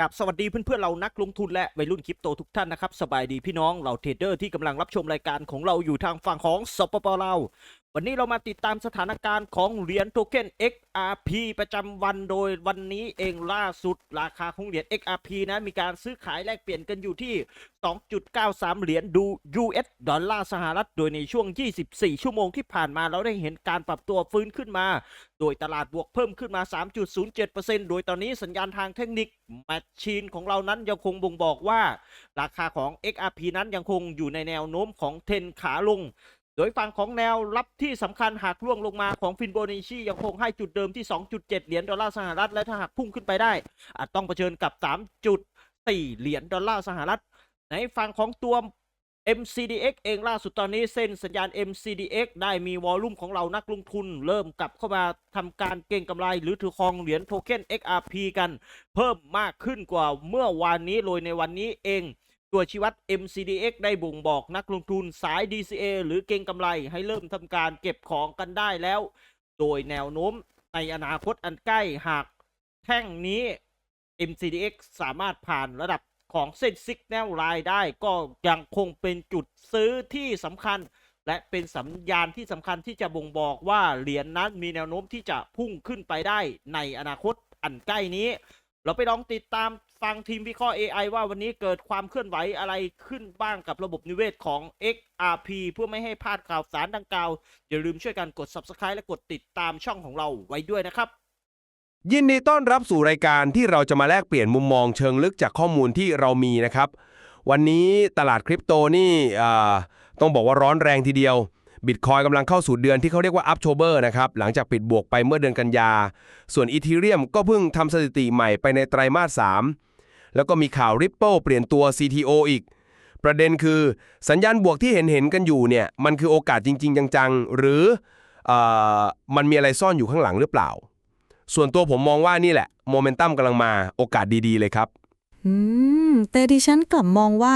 กับสวัสดีเพื่อนๆเรานักลงทุนและวัยรุ่นคริปโตทุกท่านนะครับ สบายดีพี่น้องเราเทรดเดอร์ที่กำลังรับชมรายการของเราอยู่ทางฝั่งของสปปลาว วันนี้เรามาติดตามสถานการณ์ของเหรียญโทเค็น XRP ประจำวันโดยวันนี้เองล่าสุดราคาของเหรียญ XRP นะมีการซื้อขายแลกเปลี่ยนกันอยู่ที่ 2.93 เหรียญดู US ดอลลาร์สหรัฐ โดยในช่วง 24 ชั่วโมงที่ผ่านมาเราได้เห็นการปรับตัวฟื้นขึ้นมา โดยตลาดบวกเพิ่มขึ้นมา 3.07%โดยตอนนี้สัญญาณทางเทคนิคแมชชีนของเรานั้นยังคงบ่งบอกว่า ราคาของ XRP นั้นยังคงอยู่ในแนวโน้มของเทนขาลง โดยฝั่งของแนวรับที่สำคัญหากร่วงลงมาของฟินโบนัชชียังคงให้จุดเดิมที่ 2.7 เหรียญดอลลาร์สหรัฐ และถ้าหากพุ่งขึ้นไปได้ อาจต้องเผชิญกับ 3.4 เหรียญดอลลาร์สหรัฐ ในฝั่งของตัว MCDX เองล่าสุดตอนนี้เส้นสัญญาณ MCDX ได้มีวอลลุ่มของเรานักลงทุน เริ่มกลับเข้ามาทำการเก็งกำไร หรือถือครองเหรียญโทเค็น XRP กัน เพิ่มมากขึ้นกว่าเมื่อวานนี้โดยในวันนี้เอง ตัวชี้วัด MCDX ได้บ่งบอกนักลงทุนสาย DCA หรือเก็งกำไรให้เริ่มทำการเก็บของกันได้แล้ว โดยแนวโน้มในอนาคตอันใกล้หากแท่งนี้ MCDX สามารถผ่านระดับของเส้นซิกแนลไลน์ได้ก็ยังคงเป็นจุดซื้อที่สำคัญ และเป็นสัญญาณที่สำคัญที่จะบ่งบอกว่าเหรียญนนั้นมีแนวโน้มที่จะพุ่งขึ้นไปได้ในอนาคตอันใกล้นี้ เราไปลองติดตาม ฟังทีมวิเคราะห์ AI ว่าวันนี้เกิดความเคลื่อนไหวอะไรขึ้นบ้างกับระบบนิเวศของ XRP เพื่อไม่ให้พลาดข่าวสารดังกล่าว อย่าลืมช่วยกันกด Subscribe และกดติดตามช่องของเราไว้ด้วยนะครับ ยินดีต้อนรับสู่รายการที่เราจะมาแลกเปลี่ยนมุมมองเชิงลึกจากข้อมูลที่เรามีนะครับ วันนี้ตลาดคริปโตนี่ต้องบอกว่าร้อนแรงทีเดียวบิตคอยกำลังเข้าสู่เดือนที่เขาเรียกว่าอั t โ b เบอร์นะครับ หลังจากปิดบวกไปเมื่อเดือนกันยา ส่วนอีเทเรียมก็เพิ่งทำสถิติใหม่ไปในไตรมาส 3 แล้วก็มีข่าว Ripple เปลี่ยนตัว CTO อีก ประเด็นคือสัญญาณบวกที่เห็นเห็นกันอยู่เนี่ยมันคือโอกาสจริง ๆ จังๆ หรือเออมันมีอะไรซ่อนอยู่ข้างหลังหรือเปล่า ส่วนตัวผมมองว่านี่แหละโมเมนตัมกำลังมาโอกาสดีๆ เลยครับอืมแต่ดิฉันกลับมองว่า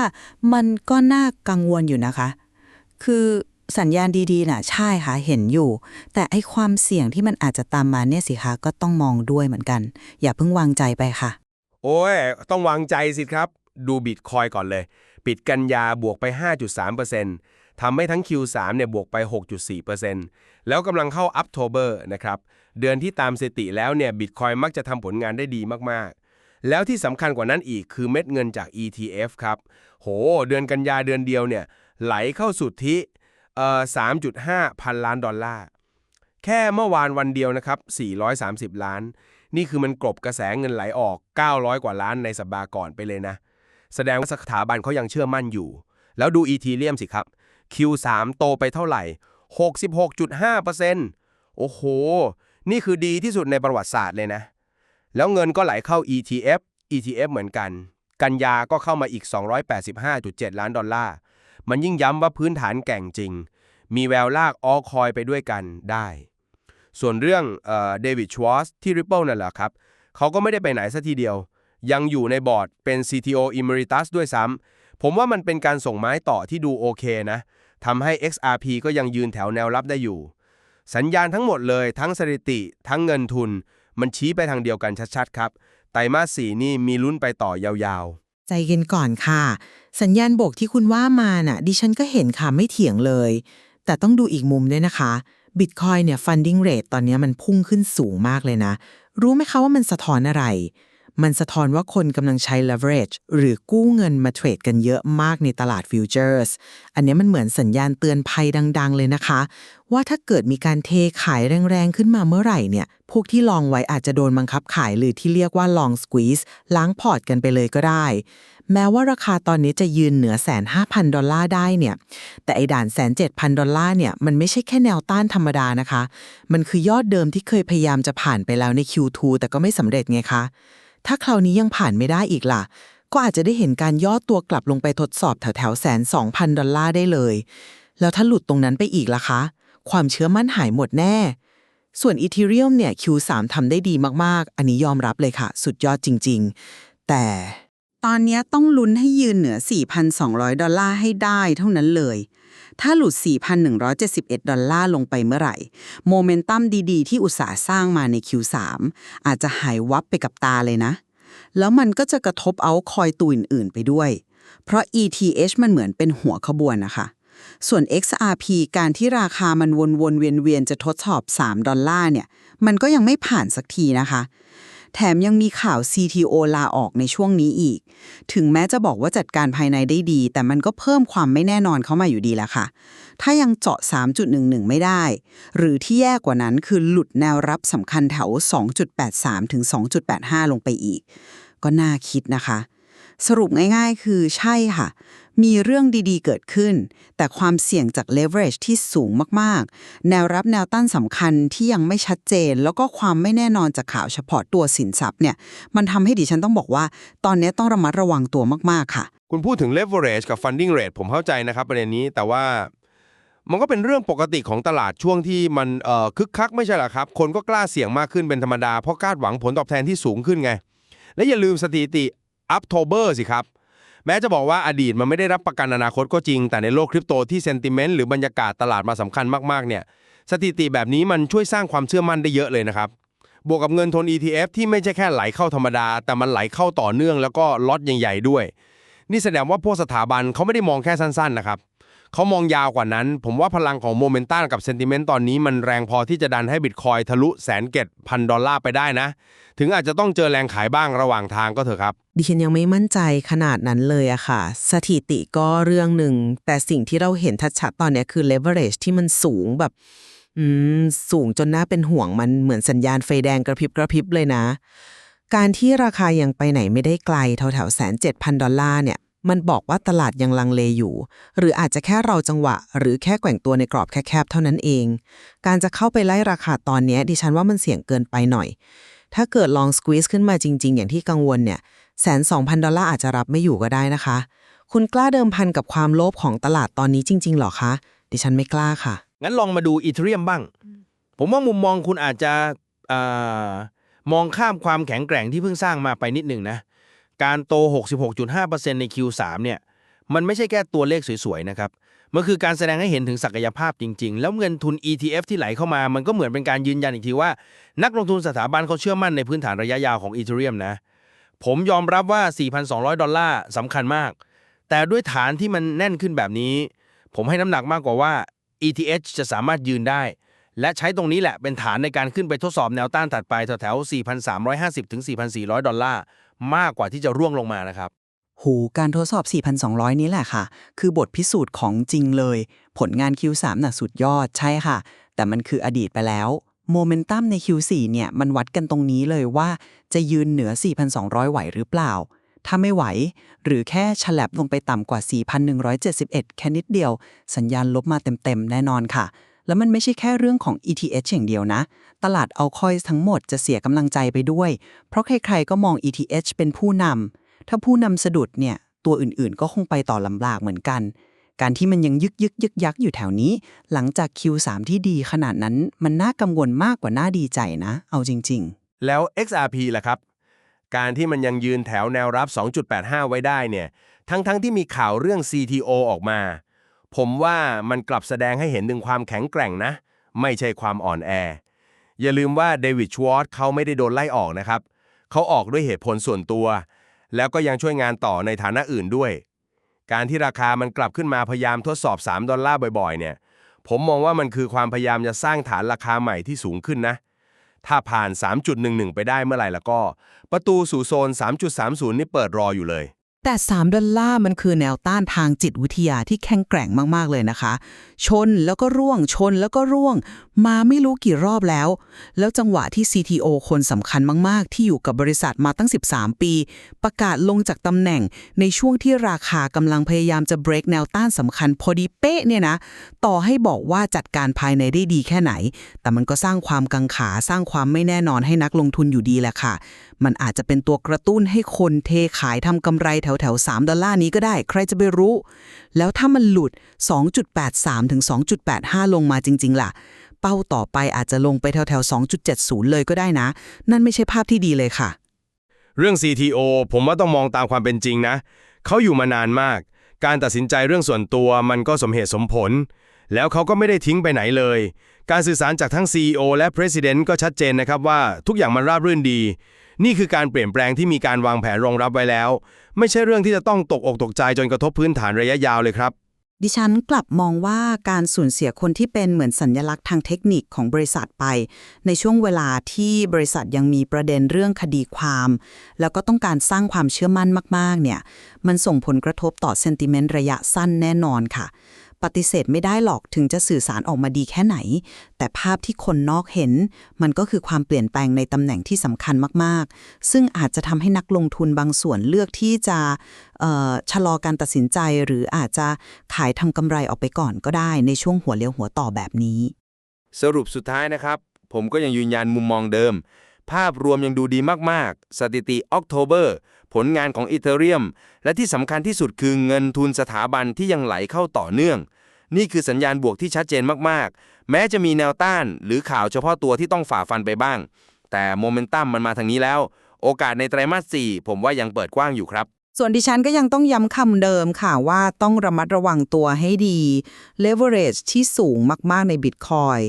มันก็น่ากังวลอยู่นะคะ คือสัญญาณดีๆ น่ะ ใช่ค่ะ เห็นอยู่ แต่ไอความเสี่ยงที่มันอาจจะตามมาเนี่ยสิคะก็ต้องมองด้วยเหมือนกัน อย่าเพิ่งวางใจไปค่ะ อ้ย ต้องวางใจสิครับ ดูบิตคอยก่อนเลย ปิดกันยาบวกไป 5.3%ทำให้ทั้ง Q3 เนี่ยบวกไป 6.4%แล้วกำลังเข้า October นะครับ เดือนที่ตามสถิติแล้วเนี่ยบิตคอยมักจะทำผลงานได้ดีมากๆ แล้วที่สำคัญกว่านั้นอีกคือเม็ดเงินจาก ETF ครับ โห เดือนกันยาเดือนเดียวเนี่ยไหลเข้าสุที่เอ่อ3.5 พันล้านดอลลาร์ แค่เมื่อวานวันเดียวนะครับ 430 ล้าน นี่คือมันกลบกระแสเงินไหลออก 900 กว่าล้านในสัปดาห์ก่อนไปเลยนะ แสดงว่าสถาบันเขายังเชื่อมั่นอยู่ แล้วดูอีทีเรียมสิครับ Q3 โตไปเท่าไหร่ 66.5%โอ้โห นี่คือดีที่สุดในประวัติศาสตร์เลยนะ แล้วเงินก็ไหลเข้า ETF ETF เหมือนกัน กันยาก็เข้ามาอีก 285.7 ล้านดอลลาร์ มันยิ่งย้ำว่าพื้นฐานแก่งจริง มีแววลากออคอยไปด้วยกันได้ ส่วนเรื่องเดวิดชวอสที่ Ripple นั่นแหละครับ เขาก็ไม่ได้ไปไหนซะทีเดียว ยังอยู่ในบอร์ดเป็น CTO Emeritus ด้วยซ้ำ ผมว่ามันเป็นการส่งไม้ต่อที่ดูโอเคนะทำให้ XRP ก็ยังยืนแถวแนวรับได้อยู่ สัญญาณทั้งหมดเลยทั้งสถิติ ทั้งเงินทุน มันชี้ไปทางเดียวกันชัดๆครับ ไตรมาสสีนี่มีลุ้นไปต่อยาวๆ ใจเย็นก่อนค่ะ สัญญาณบวกที่คุณว่ามาน่ะ ดิฉันก็เห็นค่ะไม่เถียงเลย แต่ต้องดูอีกมุมด้วยนะคะ บิตคอยเนี่ย funding rate ตอนนี้มันพุ่งขึ้นสูงมากเลยนะ รู้ไหมคะว่ามันสะท้อนอะไร มันสะท้อนว่าคนกำลังใช้ leverage หรือกู้เงินมาเทรดกันเยอะมากในตลาดฟิวเจอร์ส อันนี้มันเหมือนสัญญาณเตือนภัยดัง ๆ เลยนะคะ ว่าถ้าเกิดมีการเทขายแรงๆ ขึ้นมาเมื่อไหร่เนี่ย พวกที่ลองไว้อาจจะโดนบังคับขายหรือที่เรียกว่า long squeeze ล้างพอร์ตกันไปเลยก็ได้ แม้ว่าราคาตอนนี้จะยืนเหนือแสนห้าพันดอลลาร์ได้เนี่ย แต่ไอ้ด่านแสนเจ็ดพันดอลลาร์เนี่ยมันไม่ใช่แค่แนวต้านธรรมดานะคะ มันคือยอดเดิมที่เคยพยายามจะผ่านไปแล้วใน Q2 แต่ก็ไม่สำเร็จไงคะ ถ้าคราวนี้ยังผ่านไม่ได้อีกล่ะ ก็อาจจะได้เห็นการย่อตัวกลับลงไปทดสอบแถวแถวแสนสองพันดอลลาร์ได้เลย แล้วถ้าหลุดตรงนั้นไปอีกล่ะคะ ความเชื่อมั่นหายหมดแน่ ส่วน Ethereum เนี่ย Q3 ทำได้ดีมากๆ อันนี้ยอมรับเลยค่ะ สุดยอดจริง ๆ แต่ตอนนี้ต้องลุ้นให้ยืนเหนือ 4,200 ดอลลาร์ให้ได้เท่านั้นเลย ถ้าหลุด 4,171 ดอลลาร์ลงไปเมื่อไหร่ โมเมนตัมดีๆ ที่อุตสาห์สร้างมาใน Q3 อาจจะหายวับไปกับตาเลยนะ แล้วมันก็จะกระทบเอาคอยตัวอื่นๆ ไปด้วย เพราะ ETH มันเหมือนเป็นหัวขบวนนะคะส่วน XRP การที่ราคามันวนๆเวียนๆ จะทดสอบ 3 ดอลลาร์เนี่ย มันก็ยังไม่ผ่านสักทีนะคะ แถมยังมีข่าว CTO ลาออกในช่วงนี้อีก ถึงแม้จะบอกว่าจัดการภายในได้ดี แต่มันก็เพิ่มความไม่แน่นอนเข้ามาอยู่ดีแหละค่ะ ถ้ายังเจาะ 3.11 ไม่ได้ หรือที่แย่กว่านั้นคือหลุดแนวรับสำคัญแถว 2.83 ถึง 2.85 ลงไปอีก ก็น่าคิดนะคะ สรุปง่ายๆ คือใช่ค่ะ มีเรื่องดีๆ เกิดขึ้น แต่ความเสี่ยงจาก leverage ที่สูงมากๆ แนวรับแนวต้านสำคัญที่ยังไม่ชัดเจน แล้วก็ความไม่แน่นอนจากข่าวเฉพาะตัวสินทรัพย์เนี่ย มันทำให้ดิฉันต้องบอกว่า ตอนนี้ต้องระมัดระวังตัวมากๆค่ะ คุณพูดถึง leverage กับ funding rate ผมเข้าใจนะครับประเด็นนี้แต่ว่ามันก็เป็นเรื่องปกติของตลาดช่วงที่มันคึกคักไม่ใช่หรอครับ คนก็กล้าเสี่ยงมากขึ้นเป็นธรรมดาเพราะคาดหวังผลตอบแทนที่สูงขึ้นไง และอย่าลืมสถิติ October สิครับ แม้จะบอกว่าอดีตมันไม่ได้รับประกันอนาคตก็จริง แต่ในโลกคริปโตที่เซนติเมนต์หรือบรรยากาศตลาดมาสำคัญมากๆเนี่ยสถิติแบบนี้มันช่วยสร้างความเชื่อมั่นได้เยอะเลยนะครับบวกกับเงินทุน ETF ที่ไม่ใช่แค่ไหลเข้าธรรมดา แต่มันไหลเข้าต่อเนื่องแล้วก็ล็อตใหญ่ๆด้วย นี่แสดงว่าพวกสถาบันเขาไม่ได้มองแค่สั้นๆนะครับ เขามองยาวกว่านั้น ผมว่าพลังของโมเมนตัมกับเซนติเมนต์ตอนนี้มันแรงพอที่จะดันให้บิตคอยทะลุแสนเกตพันดอลลาร์ไปได้นะ ถึงอาจจะต้องเจอแรงขายบ้างระหว่างทางก็เถอะครับ ดิฉันยังไม่มั่นใจขนาดนั้นเลยอะค่ะ สถิติก็เรื่องหนึ่ง แต่สิ่งที่เราเห็นชัดๆตอนนี้คือ leverage ที่มันสูงแบบสูงจนน่าเป็นห่วงมันเหมือนสัญญาณไฟแดงกระพริบกระพริบเลยนะ การที่ราคายังไปไหนไม่ได้ไกลแถวๆแสนเจ็ดพันดอลลาร์เนี่ย มันบอกว่าตลาดยังลังเลอยู่ หรืออาจจะแค่เราจังหวะ หรือแค่แกว่งตัวในกรอบแคบๆเท่านั้นเอง การจะเข้าไปไล่ราคาตอนนี้ดิฉันว่ามันเสี่ยงเกินไปหน่อย ถ้าเกิดลองสควีซขึ้นมาจริง ๆ อย่างที่กังวลเนี่ยแสนสองพันดอลลาร์อาจจะรับไม่อยู่ก็ได้นะคะ คุณกล้าเดิมพันกับความโลภของตลาดตอนนี้จริง ๆ หรอคะ ดิฉันไม่กล้าค่ะ งั้นลองมาดูอีเทเรียมบ้าง ผมว่ามุมมองคุณอาจจะอามองข้ามความแข็งแกร่งที่เพิ่งสร้างมาไปนิดหนึ่งนะ การโต 66.5%ใน Q3 เนี่ยมันไม่ใช่แค่ตัวเลขสวยๆนะครับมันคือการแสดงให้เห็นถึงศักยภาพจริง ๆ แล้วเงินทุน ETF ที่ไหลเข้ามา มันก็เหมือนเป็นการยืนยันอีกทีว่า นักลงทุนสถาบันเขาเชื่อมั่นในพื้นฐานระยะยาวของอีเทเรียมนะ ผมยอมรับว่า 4,200 ดอลลาร์สำคัญมาก แต่ด้วยฐานที่มันแน่นขึ้นแบบนี้ ผมให้น้ำหนักมากกว่าว่า ETH จะสามารถยืนได้ และใช้ตรงนี้แหละเป็นฐานในการขึ้นไปทดสอบแนวต้านถัดไปแถวๆ4,350ถึง4,400 ดอลลาร์ มากกว่าที่จะร่วงลงมานะครับ หูการทดสอบ 4,200 นี้แหละค่ะ คือบทพิสูจน์ของจริงเลย ผลงาน Q3 น่ะสุดยอดใช่ค่ะ แต่มันคืออดีตไปแล้วโมเมนตัมใน Q4 เนี่ยมันวัดกันตรงนี้เลยว่าจะยืนเหนือ 4,200 ไหวหรือเปล่า ถ้าไม่ไหว หรือแค่ฉลับลงไปต่ำกว่า 4,171 แค่นิดเดียว สัญญาณลบมาเต็มๆ แน่นอนค่ะ แล้วมันไม่ใช่แค่เรื่องของ ETH อย่างเดียวนะ ตลาดเอาคอยทั้งหมดจะเสียกำลังใจไปด้วย เพราะใครๆก็มอง ETH เป็นผู้นำถ้าผู้นำสะดุดเนี่ย ตัวอื่นๆ ก็คงไปต่อลำบากเหมือนกัน การที่มันยังยึกยึกยึกยักอยู่แถวนี้ หลังจาก Q3 ที่ดีขนาดนั้นมันน่ากังวลมากกว่าน่าดีใจนะ เอาจริง ๆ แล้ว XRP ล่ะครับ การที่มันยังยืนแถวแนวรับ 2.85 ไว้ได้เนี่ย ทั้งๆทที่มีข่าวเรื่อง CTO ออกมา ผมว่ามันกลับแสดงให้เห็นถึงความแข็งแกร่งนะ ไม่ใช่ความอ่อนแอ อย่าลืมว่าเดวิดชวอตเขาไม่ได้โดนไล่ออกนะครับ เขาออกด้วยเหตุผลส่วนตัว แล้วก็ยังช่วยงานต่อในฐานะอื่นด้วย การที่ราคามันกลับขึ้นมาพยายามทดสอบ 3 ดอลลาร์บ่อยๆ เนี่ย ผมมองว่ามันคือความพยายามจะสร้างฐานราคาใหม่ที่สูงขึ้นนะ ถ้าผ่าน 3.11 ไปได้เมื่อไหร่แล้วก็ ประตูสู่โซน 3.30 นี่เปิดรออยู่เลย แต่ 3 ดอลลาร์มันคือแนวต้านทางจิตวิทยาที่แข็งแกร่งมาก ๆ เลยนะคะ ชนแล้วก็ร่วงชนแล้วก็ร่วง มาไม่รู้กี่รอบแล้ว แล้วจังหวะที่ CTO คนสำคัญมาก ๆ ที่อยู่กับบริษัทมาตั้ง 13 ปี ประกาศลงจากตำแหน่งในช่วงที่ราคากำลังพยายามจะ break แนวต้านสำคัญพอดีเป๊ะเนี่ยนะ ต่อให้บอกว่าจัดการภายในได้ดีแค่ไหน แต่มันก็สร้างความกังขาสร้างความไม่แน่นอนให้นักลงทุนอยู่ดีแหละค่ะ มันอาจจะเป็นตัวกระตุ้นให้คนเทขายทำกำไรแถวแถว3ดอลลาร์นี้ก็ได้ ใครจะไปรู้ แล้วถ้ามันหลุด 2.83 ถึง 2.85 ลงมาจริง ๆ ล่ะ เป้าต่อไปอาจจะลงไปแถวแถว2.70 เลยก็ได้นะ นั่นไม่ใช่ภาพที่ดีเลยค่ะ เรื่อง CTO ผมว่าต้องมองตามความเป็นจริงนะ เขาอยู่มานานมาก การตัดสินใจเรื่องส่วนตัวมันก็สมเหตุสมผลแล้วเขาก็ไม่ได้ทิ้งไปไหนเลย การสื่อสารจากทั้ง CEO และ President ก็ชัดเจนนะครับว่าทุกอย่างมันราบรื่นดี นี่คือการเปลี่ยนแปลงที่มีการวางแผนรองรับไว้แล้ว ไม่ใช่เรื่องที่จะต้องตกอกตกใจจนกระทบพื้นฐานระยะยาวเลยครับ ดิฉันกลับมองว่าการสูญเสียคนที่เป็นเหมือนสัญญลักษณ์ทางเทคนิคของบริษัทไป ในช่วงเวลาที่บริษัทยังมีประเด็นเรื่องคดีความ แล้วก็ต้องการสร้างความเชื่อมั่นมากๆ เนี่ย มันส่งผลกระทบต่อเซนติเมนต์ระยะสั้นแน่นอนค่ะ ปฏิเสธไม่ได้หรอกถึงจะสื่อสารออกมาดีแค่ไหน แต่ภาพที่คนนอกเห็น มันก็คือความเปลี่ยนแปลงในตำแหน่งที่สำคัญมากๆ ซึ่งอาจจะทำให้นักลงทุนบางส่วนเลือกที่จะชะลอการตัดสินใจ หรืออาจจะขายทำกำไรออกไปก่อนก็ได้ในช่วงหัวเลี้ยวหัวต่อแบบนี้ สรุปสุดท้ายนะครับ ผมก็ยังยืนยันมุมมองเดิม ภาพรวมยังดูดีมาก ๆ สถิติออกโทเบอร์ผลงานของอีเทเรียม และที่สำคัญที่สุดคือเงินทุนสถาบันที่ยังไหลเข้าต่อเนื่อง นี่คือสัญญาณบวกที่ชัดเจนมาก ๆ แม้จะมีแนวต้านหรือข่าวเฉพาะตัวที่ต้องฝ่าฟันไปบ้าง แต่โมเมนตัมมันมาทางนี้แล้ว โอกาสในไตรมาส 4 ผมว่ายังเปิดกว้างอยู่ครับ ส่วนดิฉันก็ยังต้องย้ำคำเดิมค่ะว่าต้องระมัดระวังตัวให้ดี leverage ที่สูงมาก ๆ ใน Bitcoin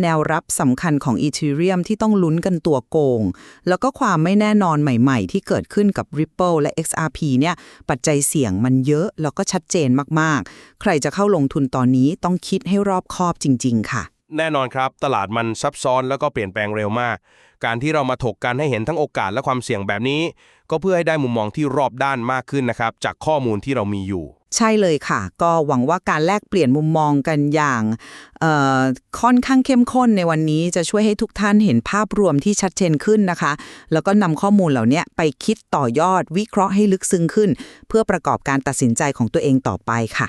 แนวรับสำคัญของ Ethereum ที่ต้องลุ้นกันตัวโกง แล้วก็ความไม่แน่นอนใหม่ ๆ ที่เกิดขึ้นกับ Ripple และ XRP เนี่ย ปัจจัยเสี่ยงมันเยอะ แล้วก็ชัดเจนมาก ๆ ใครจะเข้าลงทุนตอนนี้ต้องคิดให้รอบคอบจริง ๆ ค่ะ แน่นอนครับ ตลาดมันซับซ้อนแล้วก็เปลี่ยนแปลงเร็วมาก การที่เรามาถกกันให้เห็นทั้งโอกาสและความเสี่ยงแบบนี้ ก็เพื่อให้ได้มุมมองที่รอบด้านมากขึ้นนะครับ จากข้อมูลที่เรามีอยู่ ใช่เลยค่ะ ก็หวังว่าการแลกเปลี่ยนมุมมองกันอย่างเอ่อค่อนข้างเข้มข้นในวันนี้จะช่วยให้ทุกท่านเห็นภาพรวมที่ชัดเจนขึ้นนะคะ แล้วก็นำข้อมูลเหล่านี้ไปคิดต่อยอดวิเคราะห์ให้ลึกซึ้งขึ้น เพื่อประกอบการตัดสินใจของตัวเองต่อไปค่ะ